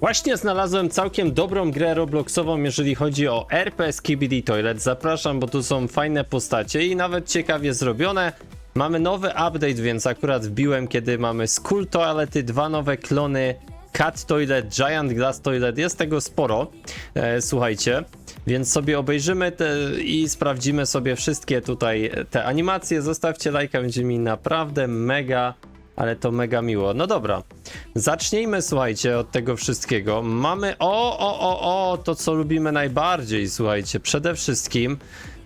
Właśnie znalazłem całkiem dobrą grę Robloxową, jeżeli chodzi o RP Skibidi Toilet. Zapraszam, bo tu są fajne postacie i nawet ciekawie zrobione. Mamy nowy update, więc akurat wbiłem, kiedy mamy School Toilety, dwa nowe klony Cat Toilet, Giant Glass Toilet, jest tego sporo, e, słuchajcie. Więc sobie obejrzymy te i sprawdzimy sobie wszystkie tutaj te animacje. Zostawcie lajka, będzie mi naprawdę mega, ale to mega miło. No dobra, zacznijmy słuchajcie od tego wszystkiego. Mamy, o, o, o, o, to co lubimy najbardziej, słuchajcie. Przede wszystkim,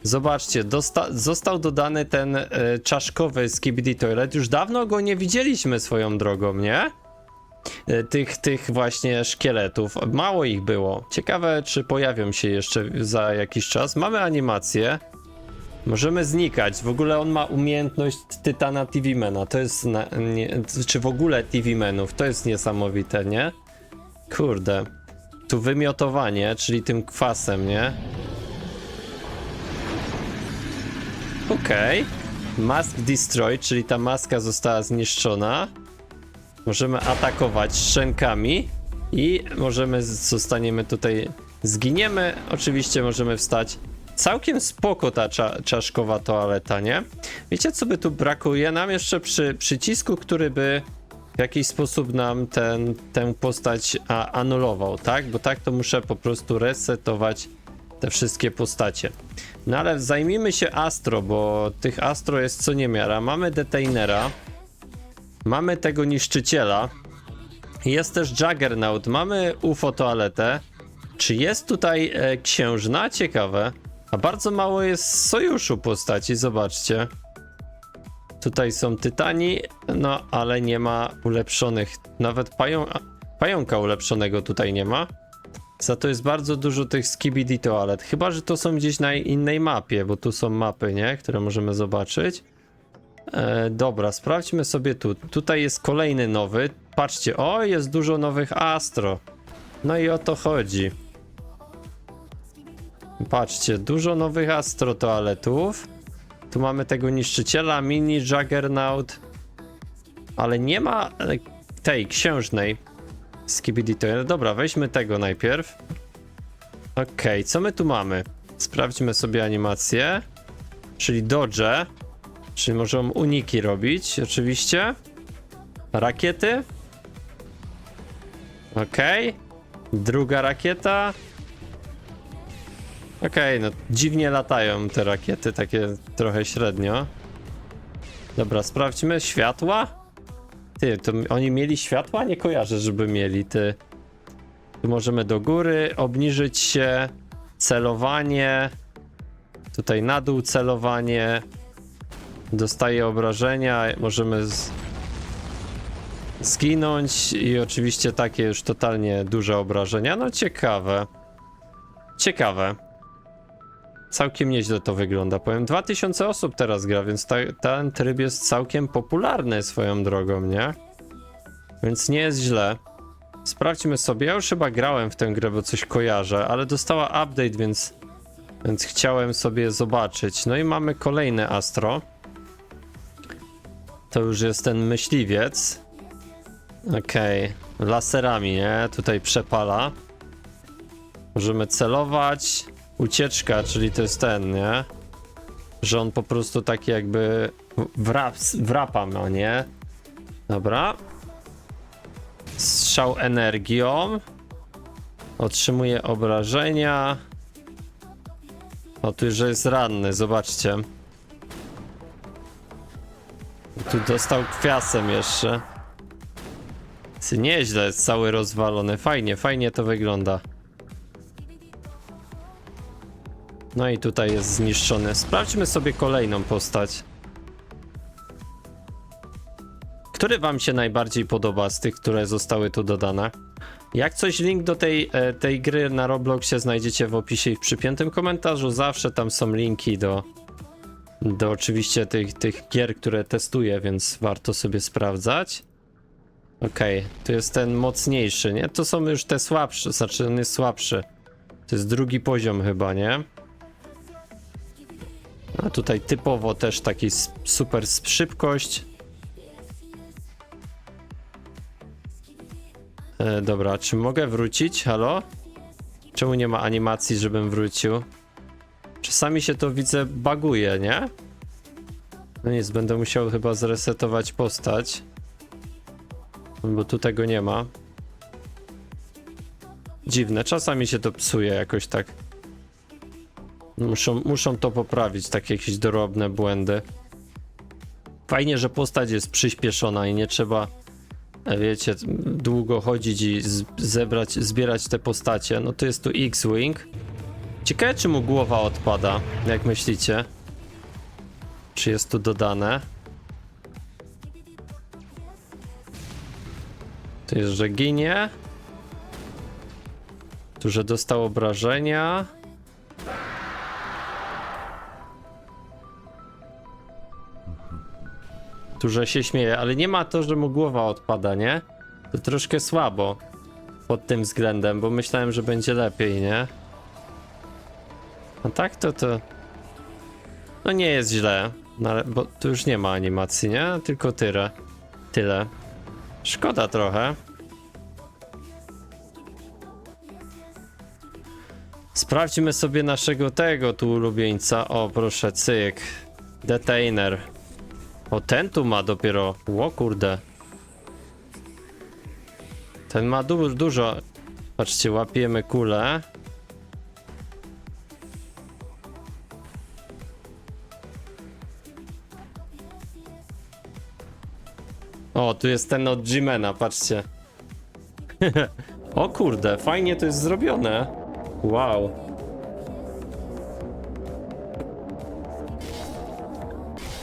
zobaczcie, został dodany ten e, czaszkowy Skibidi Toilet. Już dawno go nie widzieliśmy swoją drogą, nie? E, tych, tych właśnie szkieletów. Mało ich było. Ciekawe, czy pojawią się jeszcze za jakiś czas. Mamy animację. Możemy znikać. W ogóle on ma umiejętność Tytana TV-Mana. To jest. Na, nie, czy w ogóle TV-Menów. To jest niesamowite, nie? Kurde. Tu wymiotowanie, czyli tym kwasem, nie? Okej. Mask Destroy, czyli ta maska została zniszczona. Możemy atakować szczękami i możemy, zostaniemy tutaj, zginiemy, oczywiście możemy wstać. Całkiem spoko ta cza, czaszkowa toaleta, nie? Wiecie co by tu brakuje nam jeszcze przy przycisku, który by w jakiś sposób nam ten, tę postać a, anulował, tak? Bo tak to muszę po prostu resetować te wszystkie postacie. No ale zajmijmy się Astro, bo tych Astro jest co niemiara. Mamy Detainera, Mamy tego niszczyciela. Jest też Juggernaut. Mamy UFO toaletę. Czy jest tutaj e, księżna? Ciekawe. A bardzo mało jest sojuszu postaci, zobaczcie. Tutaj są tytani, no ale nie ma ulepszonych. Nawet pają, pająka ulepszonego tutaj nie ma. Za to jest bardzo dużo tych skibidi toalet. Chyba, że to są gdzieś na innej mapie, bo tu są mapy, nie? Które możemy zobaczyć. E, dobra, sprawdźmy sobie tu. Tutaj jest kolejny nowy. Patrzcie, o, jest dużo nowych Astro. No i o to chodzi. Patrzcie, dużo nowych Astro toaletów. Tu mamy tego niszczyciela, mini Juggernaut. Ale nie ma e, tej księżnej Skibidi Toilet. Dobra, weźmy tego najpierw. Okej, co my tu mamy? Sprawdźmy sobie animację. Czyli dodge. Czyli możemy uniki robić, oczywiście. Rakiety. Okej. Druga rakieta. Okej, no dziwnie latają te rakiety, takie trochę średnio. Dobra, sprawdźmy. Światła? Ty, to oni mieli światła? Nie kojarzę, żeby mieli, ty. Tu możemy do góry obniżyć się. Celowanie. Tutaj na dół celowanie dostaje obrażenia, możemy zginąć i oczywiście takie już totalnie duże obrażenia. No ciekawe. Ciekawe. Całkiem nieźle to wygląda. Powiem, 2000 osób teraz gra, więc ta, ten tryb jest całkiem popularny swoją drogą, nie? Więc nie jest źle. Sprawdźmy sobie. Ja już chyba grałem w tę grę, bo coś kojarzę, ale dostała update, więc, więc chciałem sobie zobaczyć. No i mamy kolejne Astro. To już jest ten myśliwiec. Okej, laserami, nie? Tutaj przepala. Możemy celować. Ucieczka, czyli to jest ten, nie? Że on po prostu taki jakby wrap, wrapa ma, nie? Dobra. Strzał energią. Otrzymuje obrażenia. O, tu już jest ranny, zobaczcie. Tu dostał kwiasem jeszcze. Nieźle, jest cały rozwalony. Fajnie, fajnie to wygląda. No i tutaj jest zniszczony. Sprawdźmy sobie kolejną postać. Który wam się najbardziej podoba z tych, które zostały tu dodane? Jak coś, link do tej, e, tej gry na Robloxie znajdziecie w opisie i w przypiętym komentarzu. Zawsze tam są linki do, do oczywiście tych, tych gier, które testuję, więc warto sobie sprawdzać. Okej, tu jest ten mocniejszy, nie? To są już te słabsze, znaczy on jest słabszy. To jest drugi poziom chyba, nie? A tutaj typowo też taki super szybkość. E, dobra, czy mogę wrócić? Halo? Czemu nie ma animacji, żebym wrócił? Czasami się to widzę baguje, nie? No nic, będę musiał chyba zresetować postać. Bo tu tego nie ma. Dziwne, czasami się to psuje jakoś tak. Muszą, muszą to poprawić, takie jakieś drobne błędy. Fajnie, że postać jest przyspieszona i nie trzeba, e, wiecie, długo chodzić i zebrać, zbierać te postacie. No to jest tu X-Wing. Ciekawe, czy mu głowa odpada, jak myślicie? Czy jest tu dodane? To jest, że ginie. Tu, że dostał obrażenia. Tu, że się śmieje, ale nie ma to, że mu głowa odpada, nie? To troszkę słabo pod tym względem, bo myślałem, że będzie lepiej, nie? No tak, to to... No nie jest źle, no, ale, bo tu już nie ma animacji, nie? Tylko tyle. Tyle. Szkoda trochę. Sprawdźmy sobie naszego tego tu ulubieńca. O, proszę, cyk. Detainer. O, ten tu ma dopiero. O kurde. Ten ma du dużo. Patrzcie, łapiemy kulę. O, tu jest ten od Jimena, patrzcie. o kurde, fajnie to jest zrobione. Wow.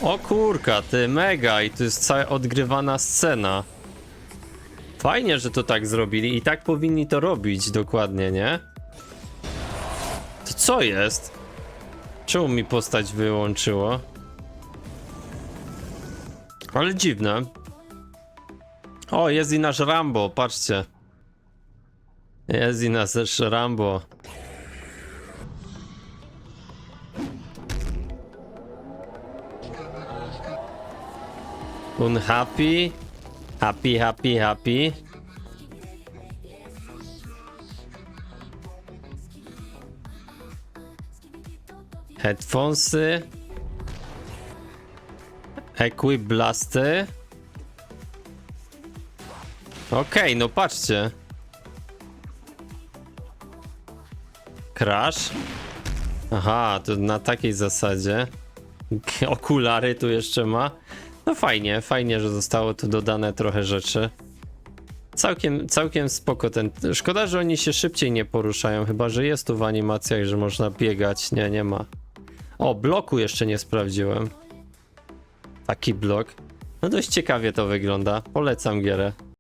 O kurka, ty mega i to jest cała odgrywana scena. Fajnie, że to tak zrobili i tak powinni to robić dokładnie, nie? To co jest? Czemu mi postać wyłączyło? Ale dziwne. O, jest i nasz Rambo, patrzcie. Jest i nasz Rambo. Unhappy. Happy, happy, happy. Headphonesy. Equip blasty. Okej, no patrzcie. Crash. Aha, to na takiej zasadzie. Okulary tu jeszcze ma. No fajnie, fajnie, że zostało tu dodane trochę rzeczy. Całkiem, całkiem spoko ten. Szkoda, że oni się szybciej nie poruszają, chyba że jest tu w animacjach, że można biegać. Nie, nie ma. O, bloku jeszcze nie sprawdziłem. Taki blok. No dość ciekawie to wygląda. Polecam gierę.